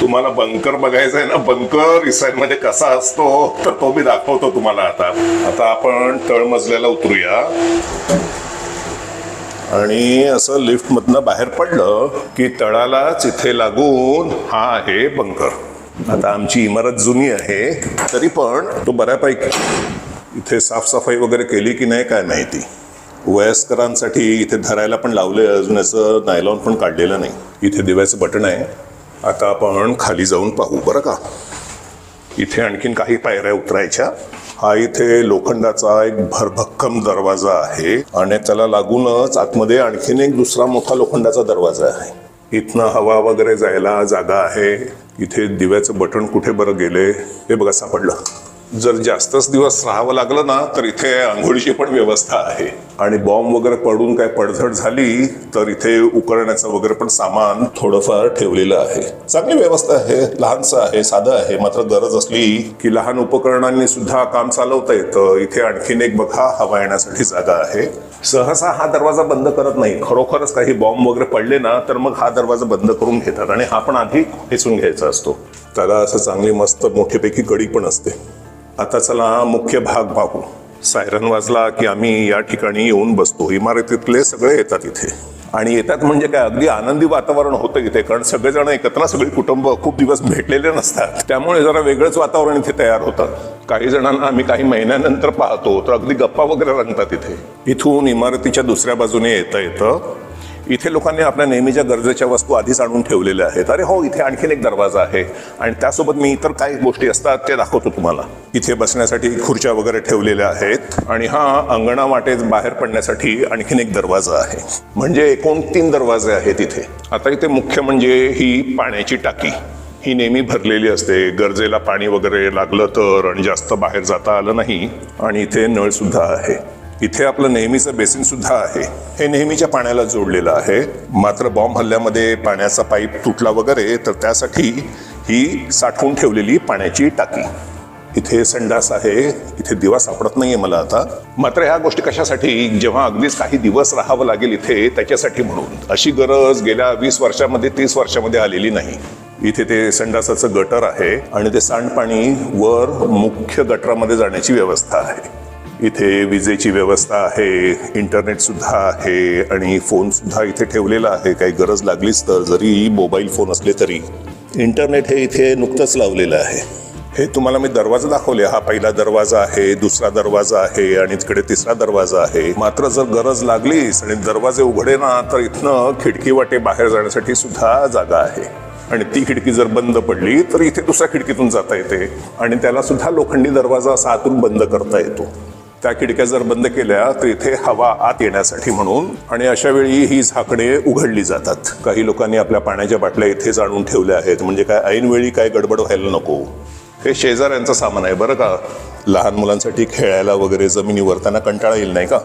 तुम्हाला बंकर बघायचा आहे ना बंकर इस्रायल कसा असतो तर तो मी दाखवतो तुम्हाला आता. आता आपण तळमजल्याला उतरूया. आणि असं लिफ्टमधनं बाहेर पडलं की तळालाच इथे लागून हा आहे बंकर आता आमची इमारत जुनी आहे तरी पण तो बऱ्यापैकी इथे साफसफाई वगैरे केली की नाही काय माहिती. वयस्करांसाठी इथे धरायला पण लावले अजून याचं नायलॉन पण काढलेलं नाही. इथे दिव्याचं बटन आहे. आता आपण खाली जाऊन पाहू बरं का? इथे आणखीन काही पायऱ्या उतरायच्या. हा इथे लोखंडाचा एक भरभक्कम दरवाजा आहे आणि त्याला लागूनच आतमध्ये आणखीन एक दुसरा मोठा लोखंडाचा दरवाजा आहे. इथनं हवा वगैरे जायला जागा आहे. इथे दिव्याचं बटन कुठे बरं गेले हे बघा सापडलं. जर जास्तच दिवस राहावं लागलं ना तर इथे आंघोळीची पण व्यवस्था आहे. आणि बॉम्ब वगैरे पडून काय पडझड झाली तर इथे उकळण्याचं वगैरे पण सामान थोडंफार ठेवलेलं आहे. चांगली व्यवस्था आहे लहानसं आहे साधं आहे मात्र गरज असली की लहान उपकरणांनी सुद्धा काम चालवता येतं. इथे आणखीन एक बघा हवा येण्यासाठी जागा आहे. सहसा हा दरवाजा बंद करत नाही. खरोखरच काही बॉम्ब वगैरे पडले ना तर मग हा दरवाजा बंद करून घेतात. आणि हा पण आधी खेचून घ्यायचा असतो. त्याला असं चांगली मस्त मोठीपैकी कडी पण असते. आता चला मुख्य भाग पाहू. सायरन वाजला की आम्ही या ठिकाणी येऊन बसतो. इमारतीतले सगळे येतात इथे. आणि येतात म्हणजे काय? अगदी आनंदी वातावरण होतं इथे. कारण सगळेजण एकत्र सगळी कुटुंब खूप दिवस भेटलेले नसतात. त्यामुळे जरा वेगळंच वातावरण इथे तयार होतं. काही जणांना आम्ही काही महिन्यानंतर पाहतो तर अगदी गप्पा वगैरे रंगतात इथे. इथून इमारतीच्या दुसऱ्या बाजूने येता येतं. इथे लोकांनी आपल्या नेहमीच्या गरजेच्या वस्तू आधीच आणून ठेवलेल्या आहेत. अरे हो इथे आणखीन एक दरवाजा आहे. आणि त्यासोबत मी इतर काही गोष्टी असतात ते दाखवतो तुम्हाला. इथे बसण्यासाठी खुर्च्या वगैरे ठेवलेल्या आहेत. आणि हा अंगणावाटे बाहेर पडण्यासाठी आणखीन एक दरवाजा आहे. म्हणजे एकूण तीन दरवाजे आहेत इथे. आता इथे मुख्य म्हणजे ही पाण्याची टाकी. ही नेहमी भरलेली असते. गरजेला पाणी वगैरे लागलं तर आणि जास्त बाहेर जाता आलं नाही. आणि इथे नळ सुद्धा आहे. इथे आपलं नेहमीचं बेसिन सुद्धा आहे. हे नेहमीच्या पाण्याला जोडलेलं आहे. मात्र बॉम्ब हल्ल्यामध्ये पाण्याचा पाईप तुटला वगैरे तर त्यासाठी ही साठवून ठेवलेली पाण्याची टाकी. इथे संडास आहे. इथे दिवा सापडत नाहीये मला आता. मात्र ह्या गोष्टी कशासाठी? जेव्हा अगदीच काही दिवस राहावं लागेल इथे त्याच्यासाठी म्हणून. अशी गरज गेल्या वीस वर्षामध्ये तीस वर्षामध्ये आलेली नाही. इथे ते संडासाचं गटर आहे आणि ते सांडपाणी वर मुख्य गटरामध्ये जाण्याची व्यवस्था आहे. इथे विजेची व्यवस्था आहे इंटरनेटसुद्धा आहे आणि फोनसुद्धा इथे ठेवलेला आहे. काही गरज लागलीच तर जरी मोबाईल फोन असले तरी. इंटरनेट हे इथे नुकतंच लावलेलं आहे. हे तुम्हाला मी दरवाजा दाखवले. हा पहिला दरवाजा आहे दुसरा दरवाजा आहे आणि तिकडे तिसरा दरवाजा आहे. मात्र जर गरज लागलीच आणि दरवाजे उघडे ना तर इथनं खिडकी वाटे बाहेर जाण्यासाठी सुद्धा जागा आहे. आणि ती खिडकी जर बंद पडली तर इथे दुसऱ्या खिडकीतून जाता येते. आणि त्याला सुद्धा लोखंडी दरवाजा असा आतून बंद करता येतो. त्या खिडक्या जर बंद केल्या तर इथे हवा आत येण्यासाठी म्हणून आणि अशा वेळी ही झाकणे उघडली जातात. काही लोकांनी आपल्या पाण्याच्या बाटल्या इथेच आणून ठेवल्या आहेत. म्हणजे काय ऐनवेळी काय गडबड व्हायला नको. हे शेजाऱ्यांचं सामान आहे बरं का? लहान मुलांसाठी खेळायला वगैरे जमिनीवर त्यांना कंटाळा येईल नाही का?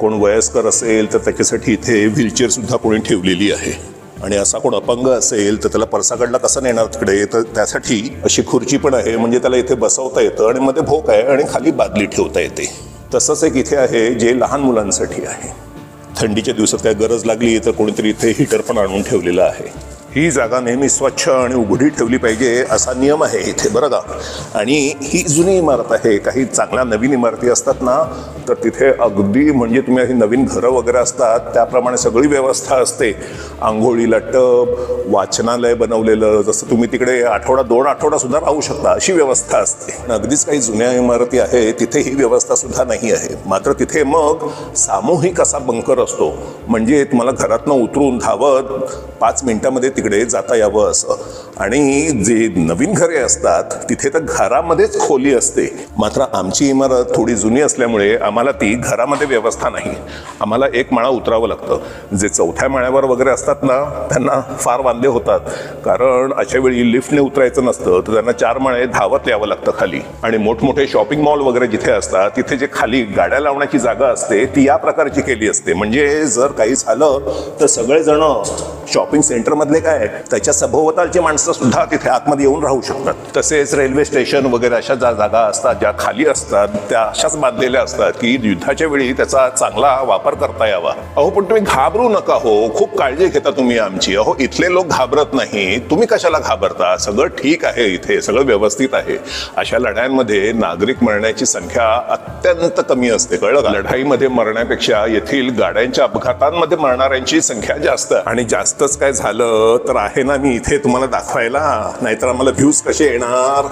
कोण वयस्कर असेल तर त्याच्यासाठी इथे व्हीलचेअरसुद्धा कोणी ठेवलेली आहे. आणि असा कोण अपंग असेल तर त्याला परसाकडला कसं नेणार तिकडे? तर त्यासाठी अशी खुर्ची पण आहे म्हणजे त्याला इथे बसवता येतं आणि मध्ये भोक आहे आणि खाली बादली ठेवता येते. तसंच एक इथे आहे जे लहान मुलांसाठी आहे. थंडीच्या दिवसात काय गरज लागली तर कोणीतरी इथे हीटर पण आणून ठेवलेलं आहे. ही जागा नेहमी स्वच्छ आणि उघडी ठेवली पाहिजे असा नियम आहे इथे बरं का? आणि ही जुनी इमारत आहे काही चांगल्या नवीन इमारती असतात ना तर तिथे अगदी म्हणजे तुम्ही अशी नवीन घरं वगैरे असतात त्याप्रमाणे सगळी व्यवस्था असते. आंघोळीला टब वाचनालय बनवलेलं जसं तुम्ही तिकडे आठवडा दोन आठवडा सुद्धा राहू शकता अशी व्यवस्था असते. अगदीच काही जुन्या इमारती आहे तिथे ही व्यवस्था सुद्धा नाही आहे. मात्र तिथे मग सामूहिक असा बंकर असतो. म्हणजे तुम्हाला घरातनं उतरून धावत पाच मिनिटामध्ये तिकडे जाता यावं असं. आणि जे नवीन घरे असतात तिथे तर घरामध्येच खोली असते. मात्र आमची इमारत थोडी जुनी असल्यामुळे आम्हाला ती घरामध्ये व्यवस्था नाही. आम्हाला एक माळा उतरावं लागतं. जे चौथ्या माळ्यावर वगैरे असतात ना त्यांना फार वांदे होतात. कारण अशा वेळी लिफ्टने उतरायचं नसतं तर त्यांना चार माळे धावत यावं लागतं खाली. आणि मोठमोठे शॉपिंग मॉल वगैरे जिथे असतात तिथे जे खाली गाड्या लावण्याची जागा असते ती या प्रकारची केली असते. म्हणजे जर काही झालं तर सगळेजण शॉपिंग सेंटरमधले काय त्याच्या सभोवतालची माणसं माणसं सुद्धा तिथे आतमध्ये येऊन राहू शकतात. तसेच रेल्वे स्टेशन वगैरे अशा ज्या जागा असतात ज्या खाली असतात त्या अशाच बांधलेल्या असतात की युद्धाच्या वेळी त्याचा चांगला वापर करता यावा. अहो पण तुम्ही घाबरू नका हो. खूप काळजी घेता तुम्ही आमची. अहो इथले लोक घाबरत नाही. तुम्ही कशाला घाबरता? सगळं ठीक आहे इथे. सगळं व्यवस्थित आहे. अशा लढायांमध्ये नागरिक मरण्याची संख्या अत्यंत कमी असते. कळलं का? लढाईमध्ये मरण्यापेक्षा येथील गाड्यांच्या अपघातांमध्ये मरणाऱ्यांची संख्या जास्त. आणि जास्तच काय झालं तर आहे ना मी इथे तुम्हाला दाखवायला नाहीतर आम्हाला व्ह्यूज कसे येणार?